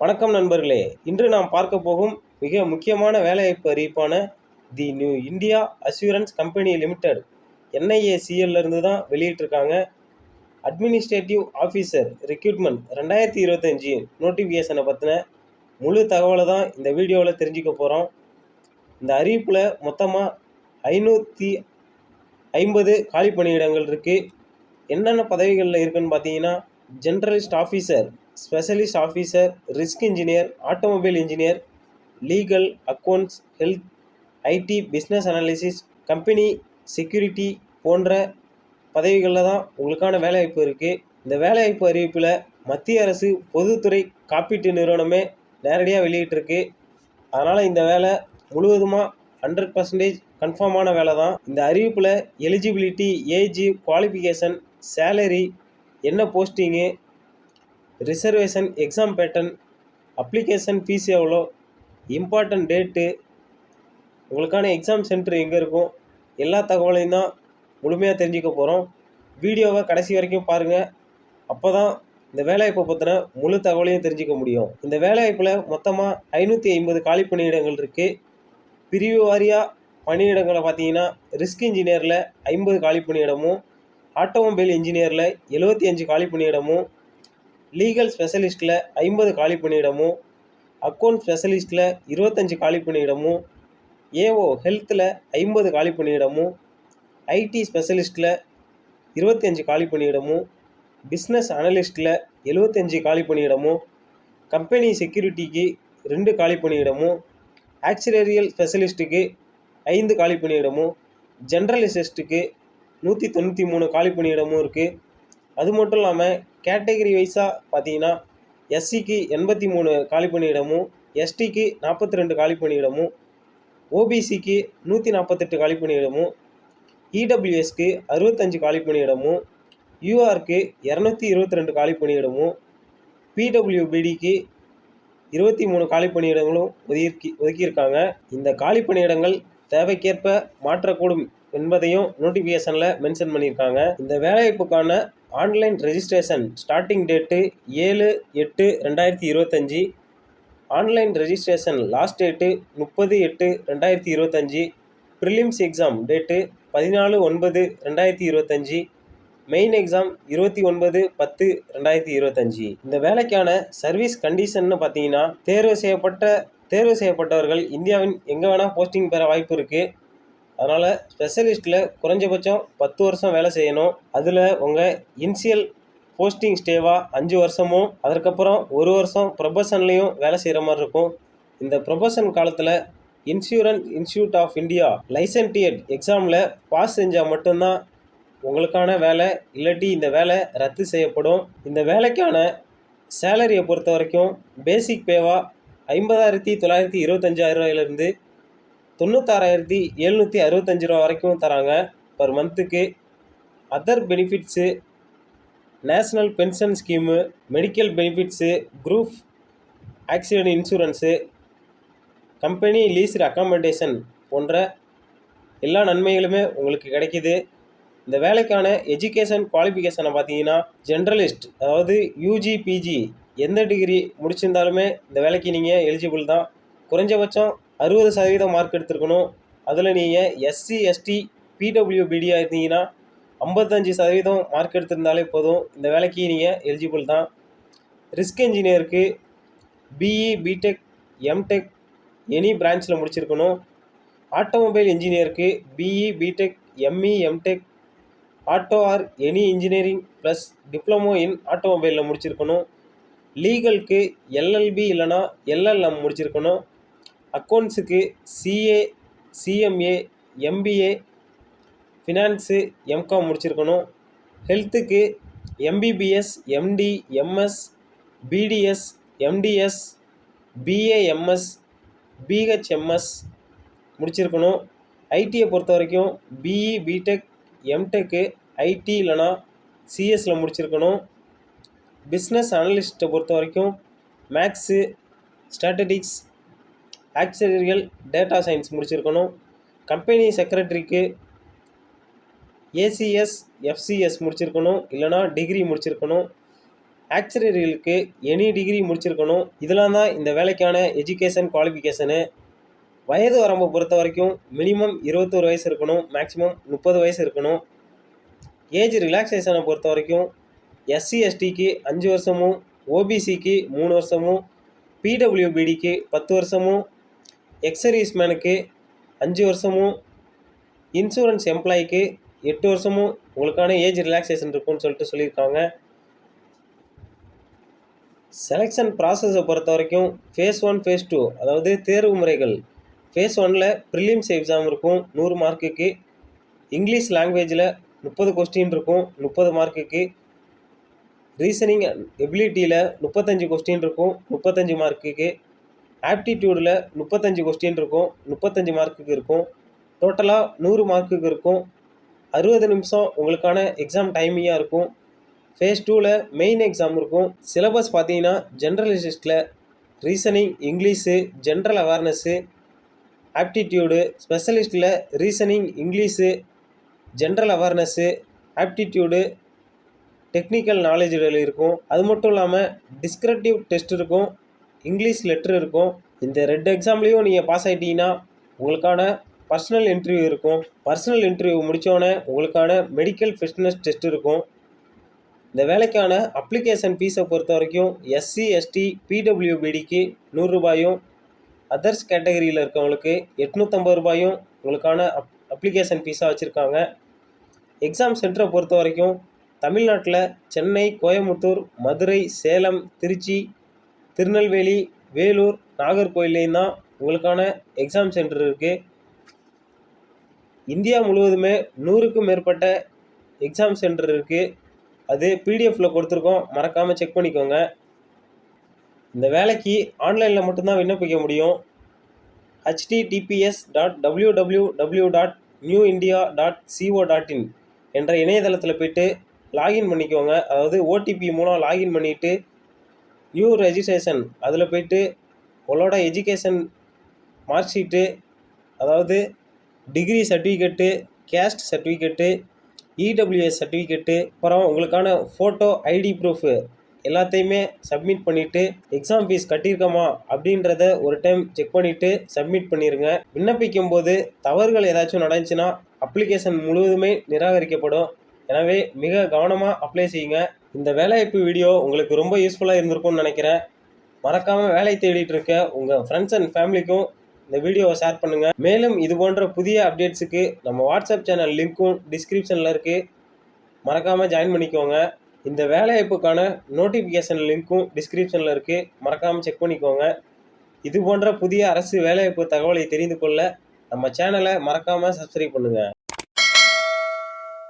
வணக்கம் நண்பர்களே. இன்று நாம் பார்க்க போகும் மிக முக்கியமான வேலைவாய்ப்பு அறிவிப்பான the New India Assurance company limited. என்ஐஏசிஎல்லிருந்து தான் வெளியிட்டிருக்காங்க. அட்மினிஸ்ட்ரேட்டிவ் ஆஃபீஸர் ரெக்ரூட்மெண்ட் ரெண்டாயிரத்தி இருபத்தஞ்சி நோட்டிஃபிகேஷனை பற்றின முழு தகவலை தான் இந்த வீடியோவில் தெரிஞ்சுக்க போகிறோம் இந்த அறிவிப்பில் மொத்தமாக ஐநூற்றி ஐம்பது காலி பணியிடங்கள் இருக்குது என்னென்ன பதவிகளில் இருக்குன்னு பார்த்தீங்கன்னா generalist officer specialist officer risk engineer automobile engineer legal accounts health IT business analysis company security போன்ற பதவிகளில் தான் உங்களுக்கான வேலைவாய்ப்பு இருக்குது இந்த வேலைவாய்ப்பு அறிவிப்பில் மத்திய அரசு பொதுத்துறை காப்பீட்டு நிறுவனமே நேரடியாக வெளியிட்டிருக்கு. அதனால் இந்த வேலை முழுவதுமாக ஹண்ட்ரட் பர்சன்டேஜ் கன்ஃபார்மான வேலை தான். இந்த அறிவிப்பில் எலிஜிபிலிட்டி ஏஜ் குவாலிஃபிகேஷன் சேலரி என்ன posting reservation exam pattern application fee எவ்வளோ இம்பார்ட்டன்ட் டேட்டு உங்களுக்கான எக்ஸாம் சென்டர் எங்கே இருக்கும் எல்லா தகவலையும் தான் முழுமையாக தெரிஞ்சுக்க போகிறோம் வீடியோவை கடைசி வரைக்கும் பாருங்கள் அப்போ தான் இந்த வேலைவாய்ப்பை பற்றின முழு தகவலையும் தெரிஞ்சுக்க முடியும். இந்த வேலைவாய்ப்பில் மொத்தமாக ஐநூற்றி ஐம்பது காலி பணியிடங்கள் இருக்குது பிரிவு வாரியாக பணியிடங்களை பார்த்தீங்கன்னா ரிஸ்க் இன்ஜினியரில் ஐம்பது காலி பணியிடமும் ஆட்டோமொபைல் இன்ஜினியரில் எழுபத்தி அஞ்சு காலி பணியிடமும் லீகல் ஸ்பெஷலிஸ்ட்டில் ஐம்பது காலி பணியிடமும் அக்கௌண்ட் ஸ்பெஷலிஸ்ட்டில் இருபத்தஞ்சி காலி பணியிடமும் ஏஓ ஹெல்த்தில் ஐம்பது காலி பணியிடமும் ஐடி ஸ்பெஷலிஸ்ட்டில் இருபத்தஞ்சு காலி பணியிடமும் பிஸ்னஸ் அனலிஸ்ட்டில் எழுபத்தஞ்சு காலி பணியிடமும் கம்பெனி செக்யூரிட்டிக்கு ரெண்டு காலி பணியிடமும் ஆக்சிலரியல் ஸ்பெஷலிஸ்ட்டுக்கு ஐந்து காலி பணியிடமும் ஜென்ரலிஸ்ட்டுக்கு நூற்றி தொண்ணூற்றி மூணு காலி பணியிடமும் இருக்குது அது மட்டும் இல்லாமல் கேட்டகரி வைஸாக பார்த்தீங்கன்னா எஸ்சிக்கு எண்பத்தி மூணு காலி பணியிடமும் எஸ்டிக்கு நாற்பத்தி ரெண்டு காலி பணியிடமும் ஓபிசிக்கு நூற்றி நாற்பத்தெட்டு காலி பணியிடமும் இடபிள்யூஎஸ்க்கு அறுபத்தஞ்சு காலி பணியிடமும் இரநூத்தி இருபத்தி ரெண்டு காலி பணியிடமும் பிடபிள்யூபிடிக்கு இருபத்தி மூணு காலி பணியிடங்களும் ஒதுக்கி ஒதுக்கியிருக்காங்க. இந்த காலி பணியிடங்கள் தேவைக்கேற்ப மாற்றக்கூடும். என்பதையும் நோட்டிஃபிகேஷனில் மென்ஷன் பண்ணியிருக்காங்க. இந்த வேலைவாய்ப்புக்கான ஆன்லைன் ரெஜிஸ்ட்ரேஷன் ஸ்டார்டிங் டேட்டு ஏழு எட்டு ரெண்டாயிரத்தி இருபத்தஞ்சி ஆன்லைன் ரெஜிஸ்ட்ரேஷன் லாஸ்ட் டேட்டு முப்பது எட்டு ரெண்டாயிரத்தி இருபத்தஞ்சி ப்ரிலிம்ஸ் எக்ஸாம் டேட்டு பதினாலு ஒன்பது ரெண்டாயிரத்தி இருபத்தஞ்சி மெயின் எக்ஸாம் இருபத்தி ஒன்பது பத்து ரெண்டாயிரத்தி இருபத்தஞ்சி. இந்த வேலைக்கான சர்வீஸ் கண்டிஷன்னு பார்த்தீங்கன்னா தேர்வு செய்யப்பட்ட தேர்வு செய்யப்பட்டவர்கள் இந்தியாவின் எங்கே வேணால் போஸ்டிங் பெற வாய்ப்பு இருக்குது அதனால் ஸ்பெஷலிஸ்ட்டில் குறைஞ்சபட்சம் பத்து வருஷம் வேலை செய்யணும். அதில் உங்கள் இன்சியல் போஸ்டிங் ஸ்டேவாக அஞ்சு வருஷமும் அதற்கப்புறம் ஒரு வருஷம் ப்ரொபஷன்லேயும் வேலை செய்கிற மாதிரி இருக்கும். இந்த ப்ரொபஷன் காலத்தில் insurance institute of India licentiate எக்ஸாமில் பாஸ் செஞ்சால் மட்டும்தான் உங்களுக்கான வேலை இல்லாட்டி இந்த வேலை ரத்து செய்யப்படும். இந்த வேலைக்கான சேலரியை பொறுத்த வரைக்கும் பேசிக் பேவாக ஐம்பதாயிரத்தி தொள்ளாயிரத்தி இருபத்தஞ்சாயிரம் ரூபாயிலிருந்து தொண்ணூத்தாறாயிரத்தி எழுநூற்றி அறுபத்தஞ்சு ரூபா வரைக்கும் தராங்க பர் மந்த்துக்கு other benefits national pension scheme medical benefits group accident insurance company leased accommodation போன்ற எல்லா நன்மைகளுமே உங்களுக்கு கிடைக்கிது. இந்த வேலைக்கான எஜுகேஷன் குவாலிஃபிகேஷனை பார்த்தீங்கன்னா ஜென்ரலிஸ்ட் அதாவது யூஜி பிஜி எந்த டிகிரி முடிச்சிருந்தாலுமே இந்த வேலைக்கு நீங்கள் எலிஜிபிள் தான். குறைஞ்சபட்சம் அறுபது சதவீதம் மார்க் எடுத்திருக்கணும். அதில் நீங்கள் எஸ்சி எஸ்டி பிடபிள்யூபிடியாக இருந்தீங்கன்னா ஐம்பத்தஞ்சு சதவீதம் மார்க் எடுத்திருந்தாலே போதும். இந்த வேலைக்கு நீங்கள் எலிஜிபிள் தான். ரிஸ்க் இன்ஜினியருக்கு பிஇ பிடெக் எம்டெக் எனி பிரான்ச்சில் முடிச்சிருக்கணும். Automobile இன்ஜினியருக்கு BE BTech ME MTech auto or any engineering plus diploma in ஆட்டோமொபைலில் முடிச்சிருக்கணும். லீகலுக்கு எல்எல்பி இல்லைனா எல்எல்எம் முடிச்சிருக்கணும். அக்கௌண்ட்ஸுக்கு CA CMA MBA finance MCom முடிச்சிருக்கணும். ஹெல்த்துக்கு MBBS MD MS BDS MDS BAMS BHMS முடிச்சிருக்கணும். ஐடியை பொறுத்த வரைக்கும் பிஇ பிடெக் எம்டெக்கு ஐடி இல்லைனா சிஎஸ்சில் முடிச்சிருக்கணும். பிஸ்னஸ் அனலிஸ்ட்டை பொறுத்த வரைக்கும் மேக்ஸு ஸ்டாட்டடிக்ஸ் ஆக்சரியர்கள் டேட்டா சயின்ஸ் முடிச்சிருக்கணும். கம்பெனி செக்ரட்டரிக்கு ஏசிஎஸ் எஃப்சிஎஸ் முடிச்சிருக்கணும். இல்லைனா டிகிரி முடிச்சிருக்கணும். ஆக்சரியர்களுக்கு எனி டிகிரி முடிச்சிருக்கணும். இதெல்லாம் தான் இந்த வேலைக்கான எஜுகேஷன் குவாலிஃபிகேஷனு வயது வரம்பை பொறுத்த வரைக்கும் மினிமம் இருபத்தோரு வயசு இருக்கணும். மேக்ஸிமம் முப்பது வயசு இருக்கணும். ஏஜ் ரிலாக்ஸேஷனை பொறுத்த வரைக்கும் எஸ்சி எஸ்டிக்கு அஞ்சு வருஷமும் ஓபிசிக்கு மூணு வருஷமும் பிடபிள்யூபிடிக்கு பத்து வருஷமும் எக்ஸரீஸ்மேனுக்கு அஞ்சு வருஷமும் இன்சூரன்ஸ் எம்ப்ளாய்க்கு எட்டு வருஷமும் உங்களுக்கான ஏஜ் ரிலாக்ஸேஷன் இருக்கும்னு சொல்லிட்டு சொல்லியிருக்காங்க. செலெக்ஷன் ப்ராசஸை பொறுத்த வரைக்கும் ஃபேஸ் ஒன் ஃபேஸ் டூ அதாவது தேர்வு முறைகள். ஃபேஸ் ஒனில் ப்ரிலிம்ஸ் எக்ஸாம் இருக்கும் நூறு மார்க்குக்கு. இங்கிலீஷ் லாங்குவேஜில் முப்பது கொஸ்டின் இருக்கும் முப்பது மார்க்குக்கு. ரீசனிங் எபிலிட்டியில் முப்பத்தஞ்சு கொஸ்டின் இருக்கும் முப்பத்தஞ்சு மார்க்குக்கு. ஆப்டிடியூடில் முப்பத்தஞ்சு கொஸ்டின் இருக்கும் முப்பத்தஞ்சு மார்க்குக்கு இருக்கும். டோட்டலாக நூறு மார்க்குக்கு இருக்கும். அறுபது நிமிஷம் உங்களுக்கான எக்ஸாம் டைமிங்காக இருக்கும். ஃபேஸ் டூவில் மெயின் எக்ஸாம் இருக்கும். சிலபஸ் பார்த்தீங்கன்னா ஜென்ரலிஸ்டில் reasoning English general awareness aptitude ஸ்பெஷலிஸ்ட்டில் reasoning English general awareness aptitude technical நாலேஜுகள் இருக்கும். அது மட்டும் இல்லாமல் டிஸ்கிரிப்டிவ் டெஸ்ட் இருக்கும். இங்கிலீஷ் லெட்ரு இருக்கும். இந்த ரெண்டு எக்ஸாம்லேயும் நீங்கள் பாஸ் ஆகிட்டீங்கன்னா உங்களுக்கான பர்சனல் இன்டர்வியூ இருக்கும். பர்சனல் இன்டர்வியூ முடித்தோடனே உங்களுக்கான மெடிக்கல் ஃபிட்னஸ் டெஸ்ட் இருக்கும். இந்த வேலைக்கான அப்ளிகேஷன் ஃபீஸை பொறுத்த வரைக்கும் எஸ்சி எஸ்டி பிடபிள்யூபிடிக்கு நூறுரூபாயும் அதர்ஸ் கேட்டகரியில் இருக்கவங்களுக்கு எட்நூற்றம்பது ரூபாயும் உங்களுக்கான அப் அப்ளிகேஷன் ஃபீஸாக வச்சுருக்காங்க. எக்ஸாம் சென்டரை பொறுத்த வரைக்கும் தமிழ்நாட்டில் சென்னை கோயம்புத்தூர் மதுரை சேலம் திருச்சி திருநெல்வேலி வேலூர் நாகர்கோயிலையும் தான் உங்களுக்கான எக்ஸாம் சென்டர் இருக்குது இந்தியா முழுவதுமே நூறுக்கும் மேற்பட்ட எக்ஸாம் சென்டர் இருக்குது அது பிடிஎஃப்பில் கொடுத்துருக்கோம். மறக்காமல் செக் பண்ணிக்கோங்க. இந்த வேலைக்கு ஆன்லைனில் மட்டும்தான் விண்ணப்பிக்க முடியும். HTTPS dot W W W dot new India dot co dot in என்ற இணையதளத்தில் போய்ட்டு லாகின் பண்ணிக்கோங்க. அதாவது ஓடிபி மூலம் லாகின் பண்ணிவிட்டு நியூ ரெஜிஸ்ட்ரேஷன் அதில் போய்ட்டு உங்களோட எஜுகேஷன் மார்க் ஷீட்டு அதாவது degree certificate caste certificate EWS certificate அப்புறம் உங்களுக்கான ஃபோட்டோ ஐடி ப்ரூஃபு எல்லாத்தையுமே சப்மிட் பண்ணிவிட்டு எக்ஸாம் ஃபீஸ் கட்டியிருக்கோமா அப்படின்றத ஒரு டைம் செக் பண்ணிவிட்டு சப்மிட் பண்ணிடுங்க விண்ணப்பிக்கும் போது தவறுகள் ஏதாச்சும் நடந்துச்சுன்னா அப்ளிகேஷன் முழுவதுமே நிராகரிக்கப்படும். எனவே மிக கவனமாக அப்ளை செய்யுங்க. இந்த வேலைவாய்ப்பு வீடியோ உங்களுக்கு ரொம்ப யூஸ்ஃபுல்லாக இருந்திருக்கும்னு நினைக்கிறேன். மறக்காமல் வேலை தேடிட்டு இருக்க உங்கள் ஃப்ரெண்ட்ஸ் அண்ட் ஃபேமிலிக்கும் இந்த வீடியோவை ஷேர் பண்ணுங்கள் மேலும் இது போன்ற புதிய அப்டேட்ஸுக்கு நம்ம வாட்ஸ்அப் சேனல் லிங்க்கும் டிஸ்கிரிப்ஷனில் இருக்குது மறக்காமல் ஜாயின் பண்ணிக்கோங்க. இந்த வேலைவாய்ப்புக்கான நோட்டிஃபிகேஷன் லிங்க்கும் டிஸ்கிரிப்ஷனில் இருக்குது மறக்காமல் செக் பண்ணிக்கோங்க. இது போன்ற புதிய அரசு வேலைவாய்ப்பு தகவலை தெரிந்து கொள்ள நம்ம சேனலை மறக்காமல் சப்ஸ்கிரைப் பண்ணுங்கள்